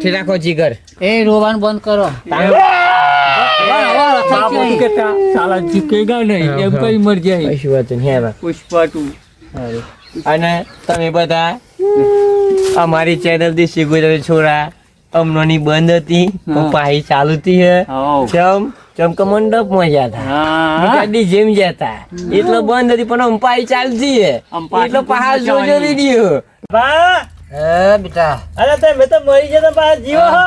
કાઠી રાખો જીગર. એ રોવાનું બંધ કરો. અને તમે બધા અમારી ચેનલથી શીખો છોરા અમનોની બંધ હતી પાહી ચાલુ હતી હે. ચમ ચમ કે મંડપમાં જતા ગાડી જેમ જતા એટલો બંધ હતી પણ અંપાઈ ચાલતી હે. એટલો પહાડ જોજો. વીડિયો. બા હે બેટા. અરે તમે તો મરી જતો પાછા જીવો હો.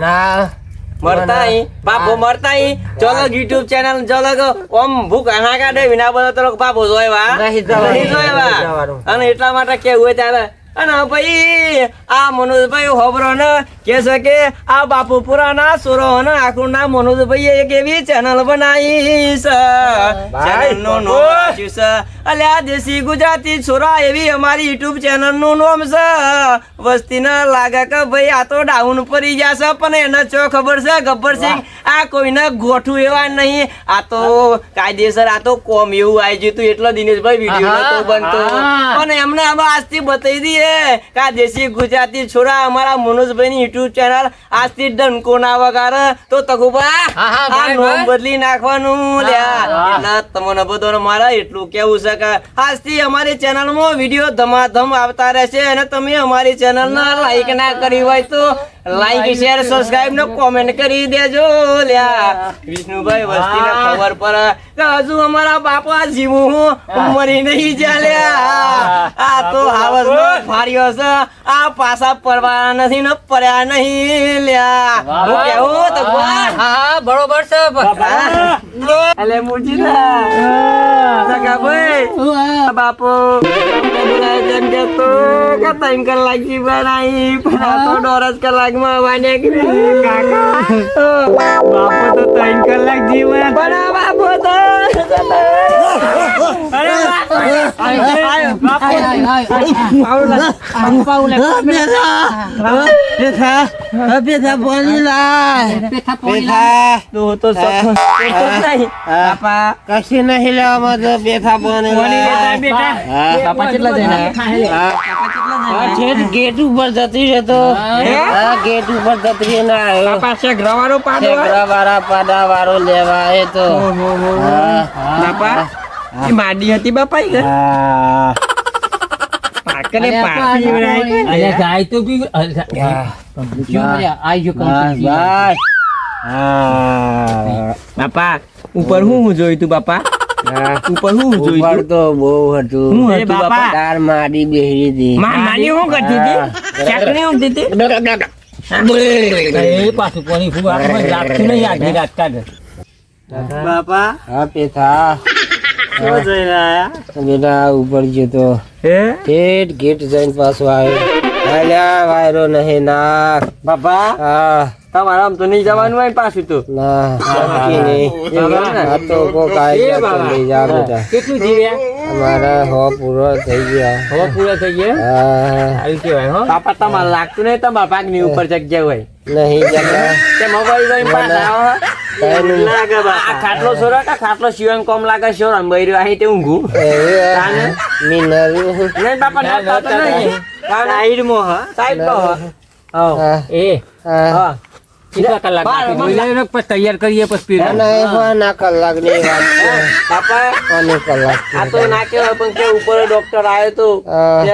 ના. મરતા હી બાપો મરતા અહીં. ચલો યુટ્યુબ ચેનલ ચલો ઓમ ભૂખ ના કાઢે વિના બોલો તો બાપો જોયવા. નહીં જોયવા. અને એટલા માટે કેવું હોય ત્યારે અને ભાઈ આ મનોજભાઈ હોબરો ને કે છે કે આ બાપુ પુરાના સુરો ને આખું નામ મનોજભાઈ એક એવી ચેનલ બનાવી છે. ચેનલનું નામ રાખ્યું છે. અલ્યા દેશી ગુજરાતી છોરા એવી અમારી યુટ્યુબ ચેનલનું નામ છે. વસ્તી ને લાગે કે ભાઈ આ તો ડાઉન પડી જશે પણ એને ચો ખબર છે? ગબ્બર સિંહ આ કોઈને ગોઠું એવા નહીં. આ તો કાયદેસર આ તો કોમ એવું આવી જતું એટલે એટલો દિનેશભાઈ વીડિયો નતો બનતો. પણ એમને હવે આજથી બતાવી દઈએ કે આ દેશી ગુજરાતી છોરા અમારા મનોજભાઈ ની યુટ્યુબ ચેનલ આજથી ડંકો ના વગાર તો આ નોમ બદલી નાખવાનું. લ્યા એટલે તમને બધો મારા એટલું કેવું છે કે આજથી અમારી ચેનલમાં વીડિયો ધમાધમ આવતા રહેશે અને તમે અમારી ચેનલ ના લાઈક ના કરી હોય તો લાઈક શેર સબસ્ક્રાઇબ ને કોમેન્ટ કરી દેજો લ્યા. વિષ્ણુભાઈ વસ્તીને ખબર પર હજુ અમારા બાપા જીવું હું. મરી નહીં ચાલ્યા આ તો હાવસ ફાર્યો છે. આ પાછા પરવા નથી ને પડ્યા નહીં લ્યા. હું કેવું તો હા બરોબર છે. અલે મુજીલા સગા ભાઈ બાપો બોલાય જેમ કે તો કે ત્રણ કલાક જી બનાવી પણ આ તો દોઢ જ કલાકમાં વાને કાકા બાપો તો ત્રણ કલાક જીવન પણ બાપો તો જણા ગેટ ઉપર જતી છે તો ગેટ ઉપર જતી ને આવ્યો છે ગ્રવારો પાડો ઠેકડા વાળા લેવા એ તો. બાપા માડી હતી બાપા પાકને પાકી વળાય. અલ્યા જાય તો બી બસ, બસ. હા. બાપા ઉપર હું હું જોયું તું બાપા. ઉપર હું જોયું ઉપર તું? બહુ હતું. હું હતું બાપા? તાર માડી બેહી હતી. મા માની હું કરતી હતી? ચાકણી હું. એ પાછું કોની ફુવા લાગતું નહીં આગી રાત કાઢે. બાપા? હા પેથા. બેટા ઉપર જતો હે? ઠેઠ ગેટ જઈને પાછો આવ્યો. વાયરો નહીં નાખ બાપા? હા. તમારે આમ તો નહીં જવાનું હોય પાછું તો. ના નક્કી નહીં? આ તો કોક આવી ગયા તો લઈ જા બેટા કેટલું જીવ્યા અમારા હો પૂરો થઈ ગયા. હો પૂરો થઈ ગયા? હા આવી કેવાય હો. બાપા તમારે લાગતું નહીં તમારા પાકની ઉપર જગ્યા હોય? નહીં જગ્યા કે મોબાઈલ જોઈને પાછા આવો. લાગે આ ખાટલો સોરો કે ખાટલો સિવાય કોમ લાગે સોરો બૈરું અહીં તે ઊંઘું? મિનલ નહીં બાપા ના, તો નહીં. હા. એ. હા. કેટલા કલાક પછી તૈયાર કરીએ પછી ના, ના, એ પણ વાત છે. બાપા કોની કલાક આ તો ના પણ કે ઉપર ડોક્ટર આવ્યો તો.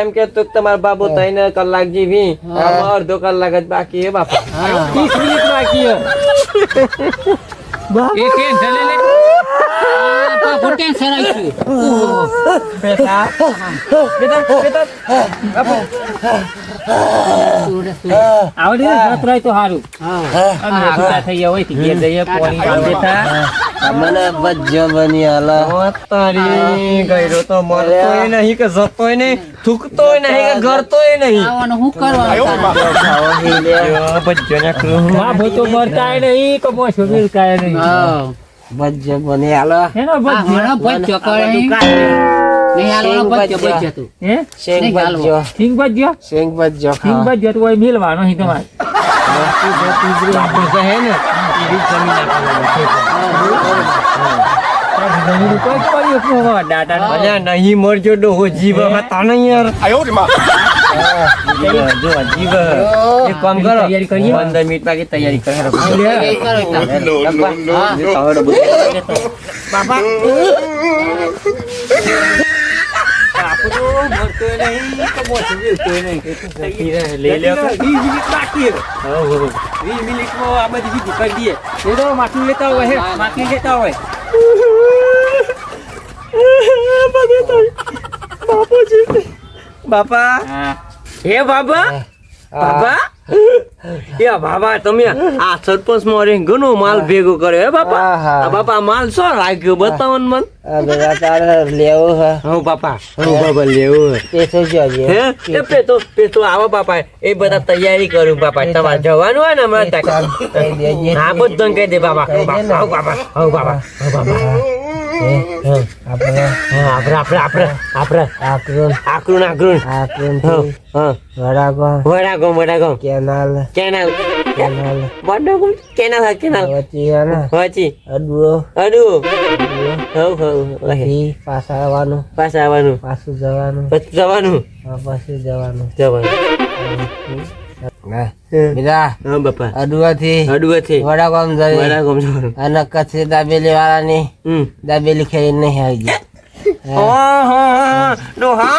એમ કે તો તમારા બાબુ ત્રણ કલાક જીવી અડધો કલાક જ બાકી હે બાપા. ત્રીસ મિનિટ બાકી છે. એ ટેન્શન લે લે. બેટા બેટા બેટા આવડે ને જત રહે તો સારું. અમે થઈ ગયા હોય ઘેર જઈએ પોણી વાળીએ. મને બજો બની હાલો તારી ગયરો તો મરતોય નહીં કે જતોય નહીં થૂકતોય નહીં કે ગરતોય નહીં. નાખલું. માં ભૂતો મરતાય નહીં કે મોં નહીં. હાલો એનો ભજ હે? શેંગ બજો સિંગ ભજ્યો. બજો સિંગ ખા ભજ્યો તો ઓય મિલવાનો તમારે. અલ્યા નહીં મરજો ડોહો જીવ હતા નહીં યાર. જો જીવ એક કામ કરો તૈયારી કરીએ? પંદર મિનિટ બાકી તૈયારી કરે. બાપા માટલું લેતા હોય બાપા. હા. બાબા? બાબા? એ બાબા તમે આ સરપંચમાં ઘણો માલ ભેગો કર્યો હે બાપા? આ બાપા માલ શું રાખ્યો? બતાવો ને મન. લેવું હે. હું બાપા. હું બાપા લેવો હે. તે તો હે? એ પેતો પેતો આવો બાપા એ બધા તૈયારી કરું બાપા. તમારે જવાનું હોય ને હમણાં તક આ હા બધું કહી દે બાપા. કહી દે ને. બાપા બાબા આવ બાબા આવ બાબા હે, આપણે. આપણે આપણે આપણે. આપણે આકરણ આકરણ આકરું આકરું હા. હા વડાગો વડાગો વડાગો કેનાલ. કેનાલ. કેનાલ. વડાગો કેનાલ હા કેનાલ. ને વાંચી અડવો. હવ હવ ઓહે. પાછા આવવાનું. પાછા આવવાનું. પાછું જવાનું. પછી જવાનું. પછી જવાનું. જવાનું. બીજા હા બાપા. અડવાથી અડુએથી વડાગામ જઈ વડાગો જવાનું. અને કચ્છી દાબેલી વાળાની હમ. દાબેલી ખાઈ નહીં આવી ગઈ. હા હા હા નો હા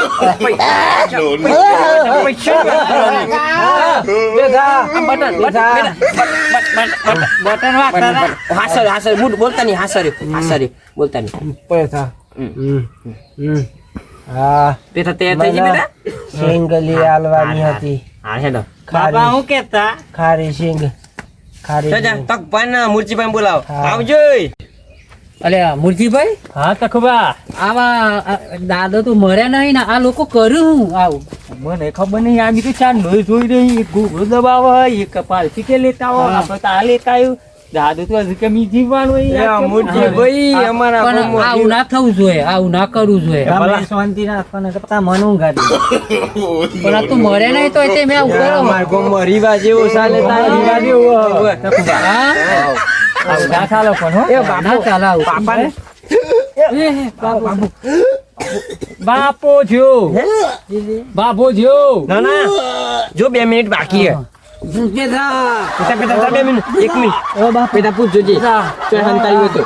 બટન વાગતા હાસર હાસર બુટ બોલતા નહીં હાસર હાસર બોલતા નહીં પૈસા હમ. હમ. હા પેલા તૈયાર થઈ ગઈ બેટા સિંગલી આલવાની હતી હા હેડો બાબા ખારી હું કેતા ખારી સિંગ ખારી સિંગ. તક પાન ના મુરજી બોલાવો આવજો અલે મુરજીભાઈ હા તખબા આવા આ દાદો તો મર્યા નહીં ને આ લોકો કર્યું હું આવું. મને ખબર નહીં આ બીજું ચાર નહીં જોઈ રહી. એક ઘૂઘરો દબાવો એક પાલથી કે લેતા હોય આપણે તો આ લેતા આવ્યું. દાદો તો હજી કેમ જીવવાનું હોય એ મુરજી ભાઈ અમારા આવું ના થવું જોઈએ આવું ના કરવું જોઈએ. શાંતિ રાખવાના કરતા મન ઊંઘાડી પણ આ તો મર્યા નહીં તો તે મેં આવું કરો. અમારા ગામમાં રિવાજ એવો ચાલે તારે રિવાજ એવો હા? ના ચાલે પણ એ બાપો ચાલે બાપુ, બાપો જો બાપો જો ના ના જો બે મિનિટ બાકી હે. પેટા પેટા પેટા બે મિનિટ એક મિનિટ. પેટા પૂછ જોજે તો હંતાઈ હોય તો.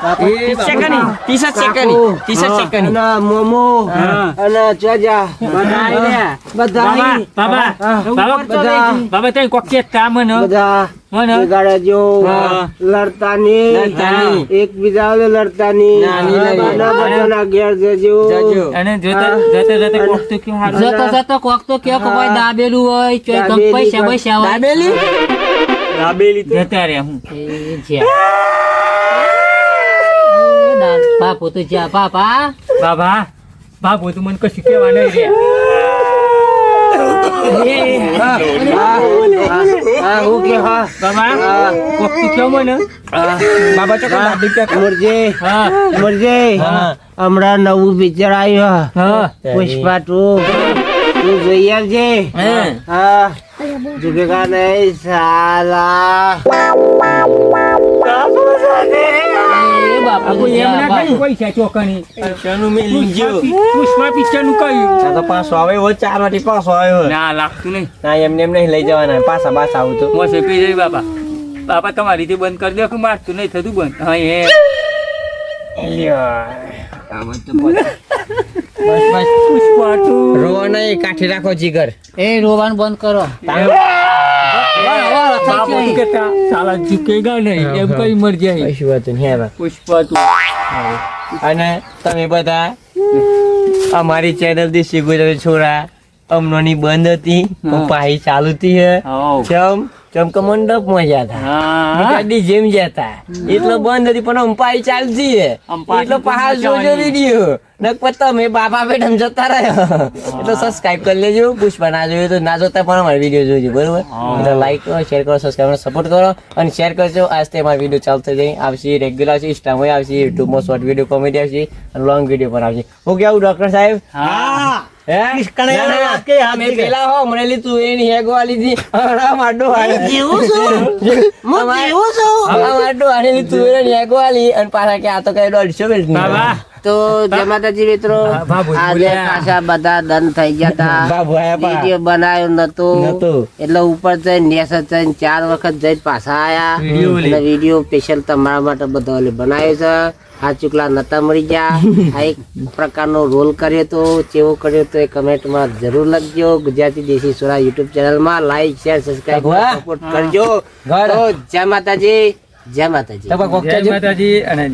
એ સેકન્ડ ત્રીસ સેકન્ડ ત્રીસ સેકન્ડ અને મોમો. અને ચોજા બધા બાબા બાબા. બાબા બધા. બાબા તઈ કોક બધા મને. લડતાની. લડતાની. એકબીજા લડતા. અને બધાના ઘેર જજો. જજો. અને જોતા જતા જતા કોક તો કે હારું. જતો જતો કોક તો કે કોઈ દાબેલું હોય પૈસા પૈસા હોય. દાબેલી? દાબેલી જતા રે હું. એ જ્યાં. દા- બાપુ તો જા. બાપા. બાબા બાબુ તું મને કશું કહેવા નહીં રે હા હું કે હા બાબા કોક તું કેવો મને બાબા ચોક્કસ દાબી કે મુરજે. હા. મુરજે. હા. હમણાં નવું પિક્ચર આવ્યું. પુષ્પા ટુ તું જોઈ આવજે. હા. હા. નહીં સાલા. બાપુ તો એમ જ્યાં ના બાપુ. કઈ પૈસા ચોકની? ચાનું મેં લીજો પુષ્પા પિક્ચરનું કયું આ તો પાછો આવે એવો ચાર પાછો આવ્યો લાગતું નહીં. એમને એમ નહીં લઈ જવાના પાછા પાછા આવું તો. મોસે પી જઈ બાબા બાપા તમારી રીતે બંધ કરી દો કે મારતું નહીં થતું બંધ. હા. એ રોવા નહીં કાઠી રાખો જીગર. એ રોવાનું બંધ કરો. અને તમે બધા અમારી ચેનલ દેશી ગુજરાતી છોરા અમનોની બંધ હતી. પાહી ચાલુ હતી હે. ચમ કે જતા. હા. ગાડી જેમ જતા. એટલો બંધ હતી પણ અંપાઈ ચાલતી હે એટલો પહાડ જોજો વીડિયો. નક પતા મેં બાપા બેઠા જતા રહ્યો. એટલે સબસ્ક્રાઇબ કરી લેજો પુષ્પા ના જોયું તો ના જોતા પણ અમારો વીડિયો જોજો બરોબર? એટલે લાઈક કરો શેર કરો સબસ્ક્રાઇબ કરો સપોર્ટ કરો અને શેર કરજો. આજ તે અમારો વીડિયો ચાલતો જઈ આવશે રેગ્યુલર આવશે ઇન્સ્ટામાં આવશે યુટ્યુબમાં શોર્ટ વીડિયો કોમેડી આવશે અને લોંગ વીડિયો પણ આવશે. હું કેવું ડોક્ટર સાહેબ? હા. તું હતી જય માતાજી મિત્રો આજે. પાછા બધા દન થઈ ગયા તા. બાબુ આયા પા. વીડિયો બનાવ્યો નતો. નતો. એટલે ઉપર જઈને નેસ જઈને ચાર વખત જઈને પાછા આયા. વીડિયો અને વીડિયો સ્પેશિયલ તમારા માટે બધો ઓલે બનાવ્યો છે. આ ચુકલા નતા મળી ગયા આ એક પ્રકારનો રોલ કર્યો તો ચેવો કર્યો તો એ કમેન્ટમાં જરૂર લખજો. ગુજરાતી દેશી સોરા યુટ્યુબ ચેનલમાં લાઈક શેર સબસ્ક્રાઇબ સપોર્ટ કરજો. તો જય માતાજી જય માતાજી. જય માતાજી અને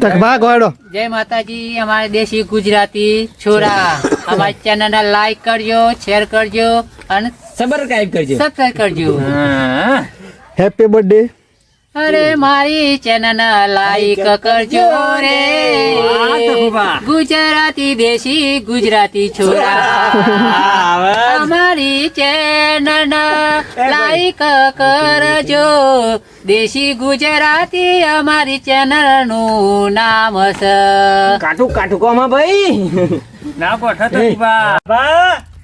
જય માતાજી અમારે દેશી ગુજરાતી છોરા. અમારી ચેનલ લાઈક કરજો શેર કરજો અને સબસ્ક્રાઇબ કરજો. સબસ્ક્રાઇબ કરજો. હા. હેપી બર્થડે અરે મારી ચેનલ લાઈક કરજો રે. ગુજરાતી દેશી ગુજરાતી છોરા. અમારી ચેનલ લાઈક કરજો. દેશી ગુજરાતી અમારી ચેનલનું નામ છે કાઠું કાઠું કોમાં ભાઈ. ના કોઠો તો બા.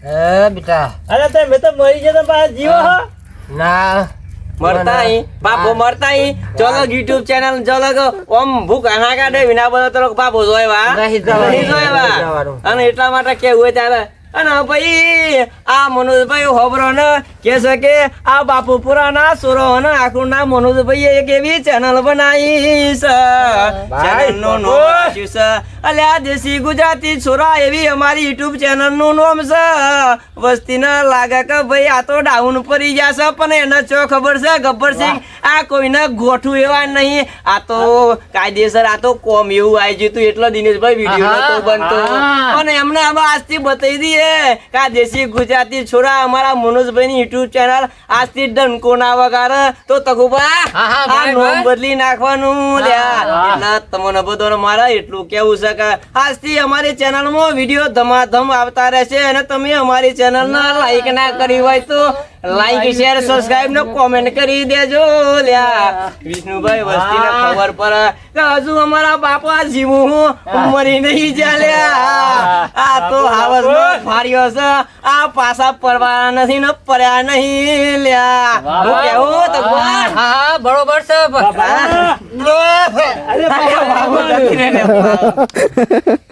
હે બેટા. અરે તમે તો મરી જતો પાછા જીવો ના. મરતા પાપો બાપો મરતા અહીં ચલો યુટ્યુબ ચેનલ ચલો ઓમ ભૂખ ના દે વિના બોલો તો બાપો જોયવા. નહીં જોયવા. અને એટલા માટે કેવું હોય ત્યારે અને ભાઈ આ મનોજભાઈ હોબરો ને કે છે કે આ બાપુ પુરાના સુરો ને આખું નામ મનોજભાઈ એક એવી ચેનલ બનાવી છે. ચેનલનું નામ રાખ્યું છે. અલ્યા દેશી ગુજરાતી છોરા એવી અમારી યુટ્યુબ ચેનલનું નામ છે. વસ્તી ને લાગે કે ભાઈ આ તો ડાઉન પડી જશે પણ એને ચો ખબર છે? ગબ્બર સિંહ આ કોઈને ગોઠું એવા નહીં. આ તો કાયદેસર આ તો કોમ એવું આવી જતું એટલે દિનેશભાઈ વીડિયો નતો બનતો. અને એમને હવે આજથી બતાવી દઈએ કે આ દેશી ગુજરાતી છોરા અમારા મનોજભાઈ યુટ્યુબ ચેનલ આજથી ડંકો ના વગાડે. તો તગુબા હા, હા, આ નોમ બદલી નાખવાનું. લ્યા તમને બધાને મારા એટલું કેવું છે કે આજથી અમારી ચેનલમાં વીડિયો ધમાધમ આવતા રહેશે અને તમે અમારી ચેનલ ના. લાઈક ના કરી હોય તો લાઈક શેર સબસ્ક્રાઇબ ને કોમેન્ટ કરી દેજો લ્યા. વિષ્ણુભાઈ વસ્તીને ખબર પર હજુ અમારા બાપા જીવું હું. મરી નહીં ચાલ્યા આ તો હાવસ ફાર્યો છે. આ પાછા પરવા નથી ને પડ્યા નહીં લ્યા. હું કેવું તો હા હા બરોબર છે.